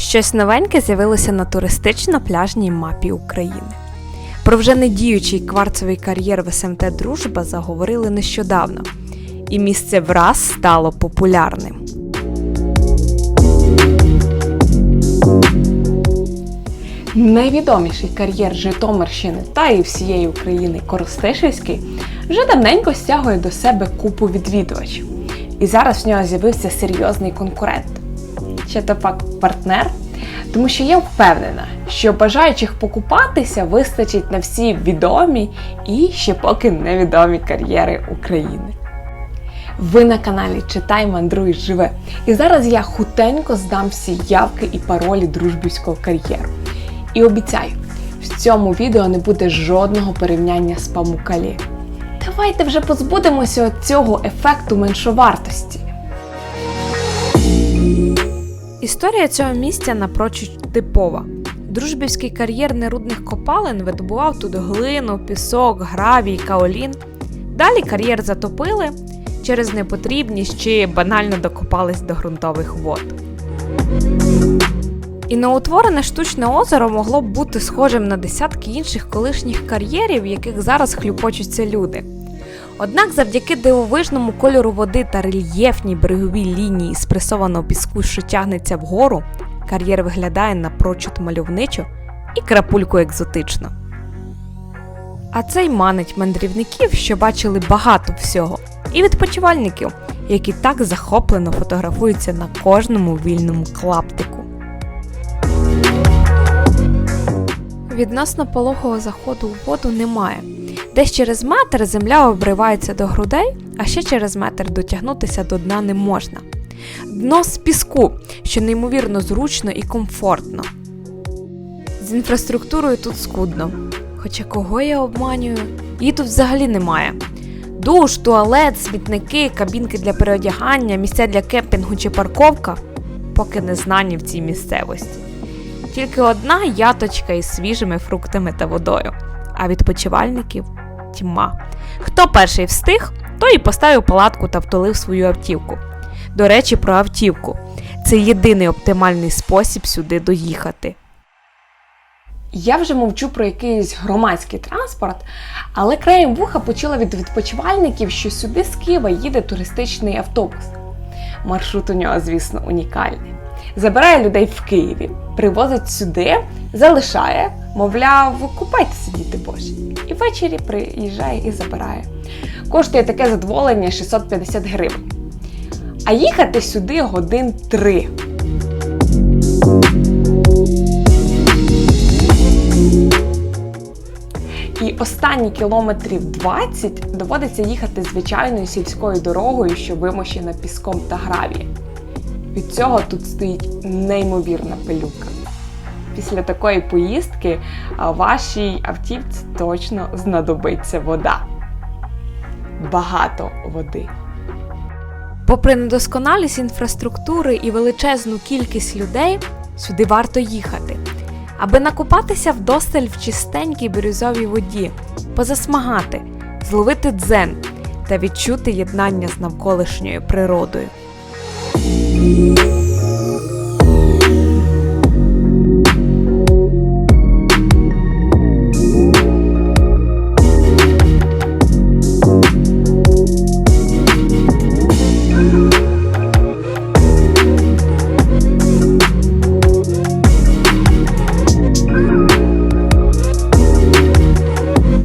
Щось новеньке з'явилося на туристично-пляжній мапі України. Про вже не діючий кварцевий кар'єр в СМТ Дружба заговорили нещодавно, і місце враз стало популярним. Найвідоміший кар'єр Житомирщини та і всієї України Коростишівський вже давненько стягує до себе купу відвідувачів. І зараз в нього з'явився серйозний конкурент. Чи то партнер? Тому що я впевнена, що бажаючих покупатися вистачить на всі відомі і ще поки невідомі кар'єри України. Ви на каналі Читай, мандруй, живе. І зараз я хутенько здам всі явки і паролі дружбівського кар'єру. І обіцяю, в цьому відео не буде жодного порівняння з памукалі. Давайте вже позбудемося цього ефекту меншовартості. Історія цього місця напрочуд типова. Дружбівський кар'єр нерудних копалин видобував тут глину, пісок, гравій, каолін. Далі кар'єр затопили через непотрібність чи банально докопались до ґрунтових вод. І новоутворене штучне озеро могло б бути схожим на десятки інших колишніх кар'єрів, в яких зараз хлюпочуться люди. Однак завдяки дивовижному кольору води та рельєфній береговій лінії спресованого піску, що тягнеться вгору, кар'єр виглядає напрочуд мальовничо і крапульку екзотично. А це й манить мандрівників, що бачили багато всього, і відпочивальників, які так захоплено фотографуються на кожному вільному клаптику. Відносно пологого заходу у воду немає. Десь через метр земля обривається до грудей, а ще через метр дотягнутися до дна не можна. Дно з піску, що неймовірно зручно і комфортно. З інфраструктурою тут скудно. Хоча кого я обманюю, її тут взагалі немає. Душ, туалет, смітники, кабінки для переодягання, місця для кемпінгу чи парковка поки не знані в цій місцевості. Тільки одна яточка із свіжими фруктами та водою, а відпочивальників тьма. Хто перший встиг, той і поставив палатку та втулив свою автівку. До речі, про автівку. Це єдиний оптимальний спосіб сюди доїхати. Я вже мовчу про якийсь громадський транспорт, але краєм вуха почула від відпочивальників, що сюди з Києва їде туристичний автобус. Маршрут у нього, звісно, унікальний. Забирає людей в Києві, привозить сюди, залишає, мовляв, купайтеся, діти Божі. І ввечері приїжджає і забирає. Коштує таке задоволення 650 гривень. А їхати сюди годин три. І останні кілометрів 20 доводиться їхати звичайною сільською дорогою, що вимощена піском та гравієм. Від цього тут стоїть неймовірна пилюка. Після такої поїздки вашій автівці точно знадобиться вода. Багато води. Попри недосконалість інфраструктури і величезну кількість людей, сюди варто їхати, аби накупатися вдосталь в чистенькій бірюзовій воді, позасмагати, зловити дзен та відчути єднання з навколишньою природою.